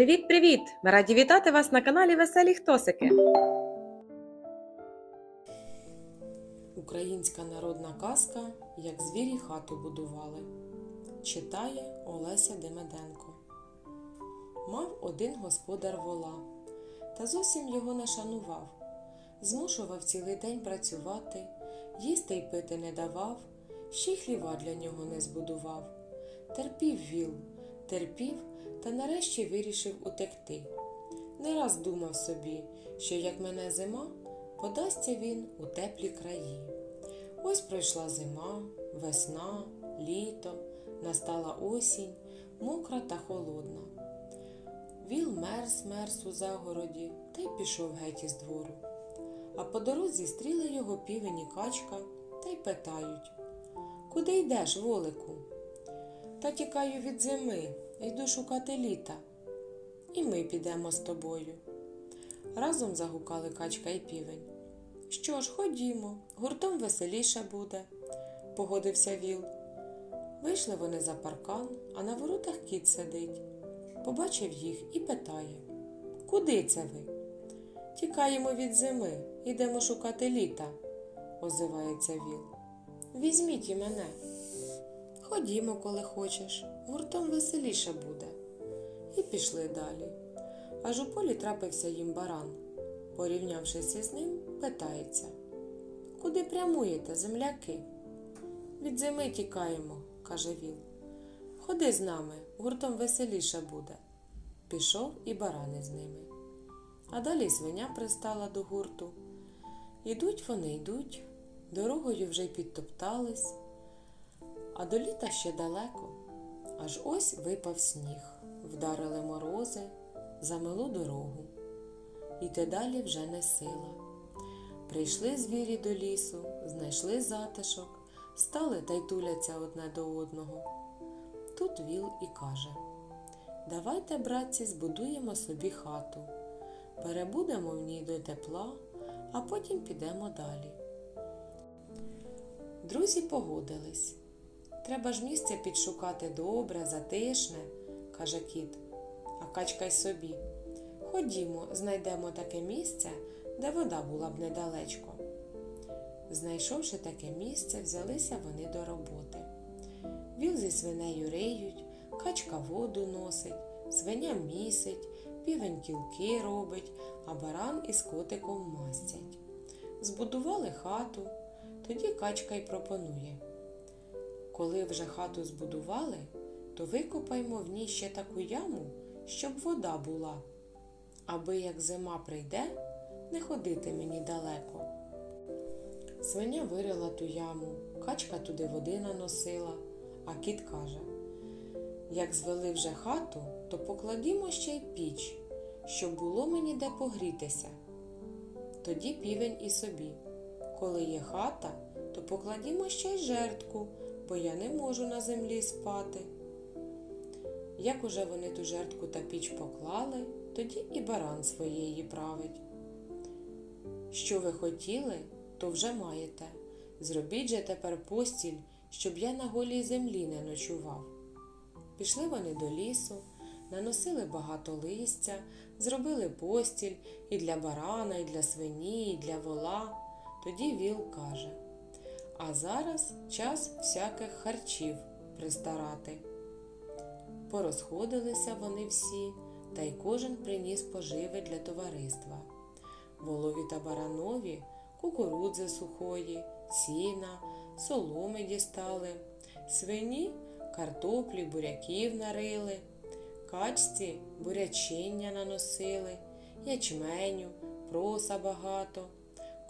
Привіт-привіт! Ми раді вітати вас на каналі Веселі Хтосики. Українська народна казка Як звірі хату будували. Читає Олеся Демеденко. Мав один господар вола, та зовсім його не шанував. Змушував цілий день працювати, їсти й пити не давав, ще й хліва для нього не збудував. Терпів віл, терпів та нарешті вирішив утекти. Не раз думав собі, що як мене зима, подасться він у теплі краї. Ось пройшла зима, весна, літо, настала осінь, мокра та холодна. Віл мерз мерз у загороді та й пішов геть із двору. А по дорозі стріли його півень і качка та й питають Куди йдеш, волику? Та тікаю від зими, йду шукати літа. І ми підемо з тобою. Разом загукали качка і півень. Що ж, ходімо, гуртом веселіше буде, погодився віл. Вийшли вони за паркан, а на воротах кіт сидить. Побачив їх і питає Куди це ви? Тікаємо від зими, йдемо шукати літа, озивається віл. Візьміть і мене. Ходімо, коли хочеш, гуртом веселіше буде. І пішли далі. Аж у полі трапився їм баран. Порівнявшись із ним, питається Куди прямуєте, земляки? Від зими тікаємо, каже він. Ходи з нами, гуртом веселіше буде. Пішов і баран із ними. А далі свиня пристала до гурту. Ідуть вони йдуть, дорогою вже підтоптались, а до літа ще далеко. Аж ось випав сніг, вдарили морози, замилу дорогу. Іти далі вже не сила. Прийшли звірі до лісу, знайшли затишок, стали та й туляться одне до одного. Тут віл і каже Давайте, братці, збудуємо собі хату, перебудемо в ній до тепла, а потім підемо далі. Друзі погодились. Треба ж місце підшукати добре, затишне, каже кіт, а качка й собі. Ходімо, знайдемо таке місце, де вода була б недалечко. Знайшовши таке місце, взялися вони до роботи. Віл зі свинею риють, качка воду носить, свиня місить, півень кілки робить, а баран із котиком мастять. Збудували хату, тоді качка й пропонує. Коли вже хату збудували, то викопаймо в ній ще таку яму, щоб вода була, аби як зима прийде, не ходити мені далеко. Свиня вирила ту яму, качка туди води наносила, а кіт каже як звели вже хату, то покладімо ще й піч, щоб було мені де погрітися. Тоді півень і собі. Коли є хата, то покладімо ще й жертку, бо я не можу на землі спати. Як уже вони ту жертку та піч поклали, тоді і баран своєї править. Що ви хотіли, то вже маєте. Зробіть же тепер постіль, щоб я на голій землі не ночував. Пішли вони до лісу, наносили багато листя, зробили постіль і для барана, і для свині, і для вола. Тоді віл каже А зараз час всяких харчів пристарати. Порозходилися вони всі, та й кожен приніс поживи для товариства. Волові та баранові кукурудзи сухої, сіна, соломи дістали, свині картоплі, буряків нарили, качці бурячиння наносили, ячменю, проса багато,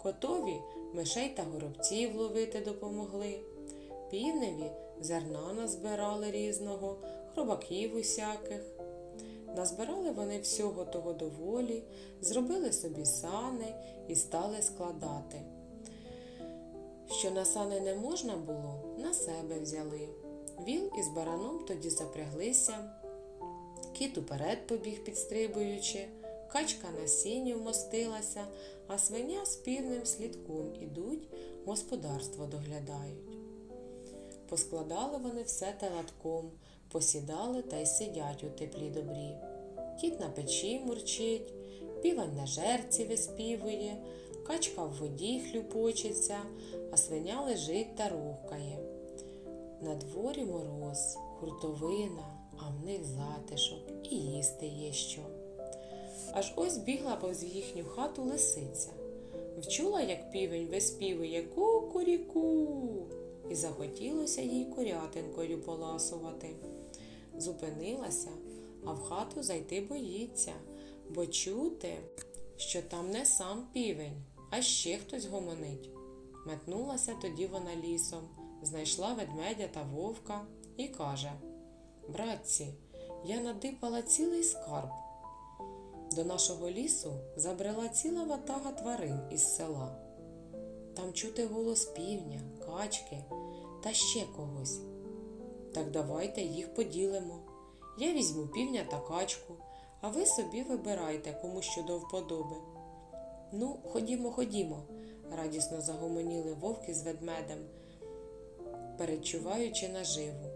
котові мишей та горобців ловити допомогли, півневі зерна назбирали різного, хробаків усяких. Назбирали вони всього того доволі, зробили собі сани і стали складати. Що на сани не можна було, на себе взяли. Віл із бараном тоді запряглися, кіт уперед побіг підстрибуючи, качка на сіні вмостилася, а свиня з півним слідком ідуть, господарство доглядають. Поскладали вони все телатком, посідали та й сидять у теплі добрі. кіт на печі мурчить, півень на жерці виспівує, качка в воді хлюпочеться, а свиня лежить та рухкає. На дворі мороз, хуртовина, а в них затишок і їсти є що. Аж ось бігла повз їхню хату лисиця. Вчула, як півень виспівує ку-куріку, і захотілося їй курятинкою поласувати. Зупинилася, а в хату зайти боїться, бо чути, що там не сам півень, а ще хтось гомонить. Метнулася тоді вона лісом, знайшла ведмедя та вовка і каже: Братці, я надипала цілий скарб. До нашого лісу забрела ціла ватага тварин із села. Там чути голос півня, качки та ще когось. Так давайте їх поділимо. Я візьму півня та качку, а ви собі вибирайте, кому що до вподоби. Ну, ходімо, ходімо, радісно загомоніли вовки з ведмедем, передчуваючи наживу.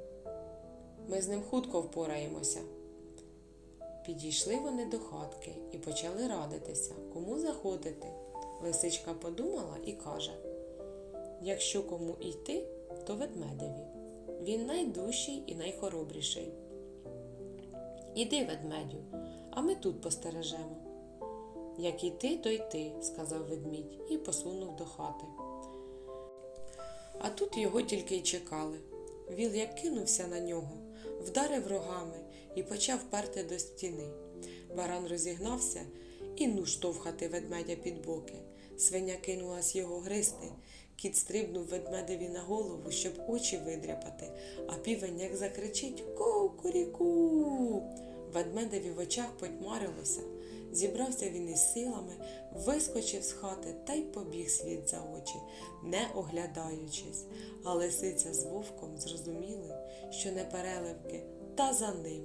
Ми з ним хутко впораємося. Підійшли вони до хатки і почали радитися, кому заходити. Лисичка подумала і каже: якщо кому йти, то ведмедеві. Він найдужчий і найхоробріший. Іди, ведмедю, а ми тут постережемо. Як і ти, то й ти, сказав ведмідь і посунув до хати. А тут його тільки й чекали. Віл як кинувся на нього, вдарив рогами і почав перти до стіни. Баран розігнався і ну штовхати ведмедя під боки. Свиня кинулась його гризти. Кіт стрибнув ведмедеві на голову, щоб очі видряпати, а півень як закричить Ку-куріку. Ведмедеві в очах потьмарилося. Зібрався він із силами, вискочив з хати та й побіг світ за очі, не оглядаючись. А лисиця з вовком зрозуміли, що не переливки, та за ним.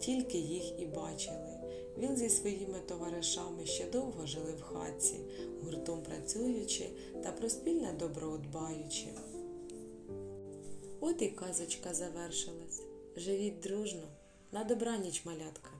Тільки їх і бачили. Він зі своїми товаришами ще довго жили в хатці, гуртом працюючи та про спільне добро дбаючи. От і казочка завершилась. Живіть дружно, на добраніч, малятка.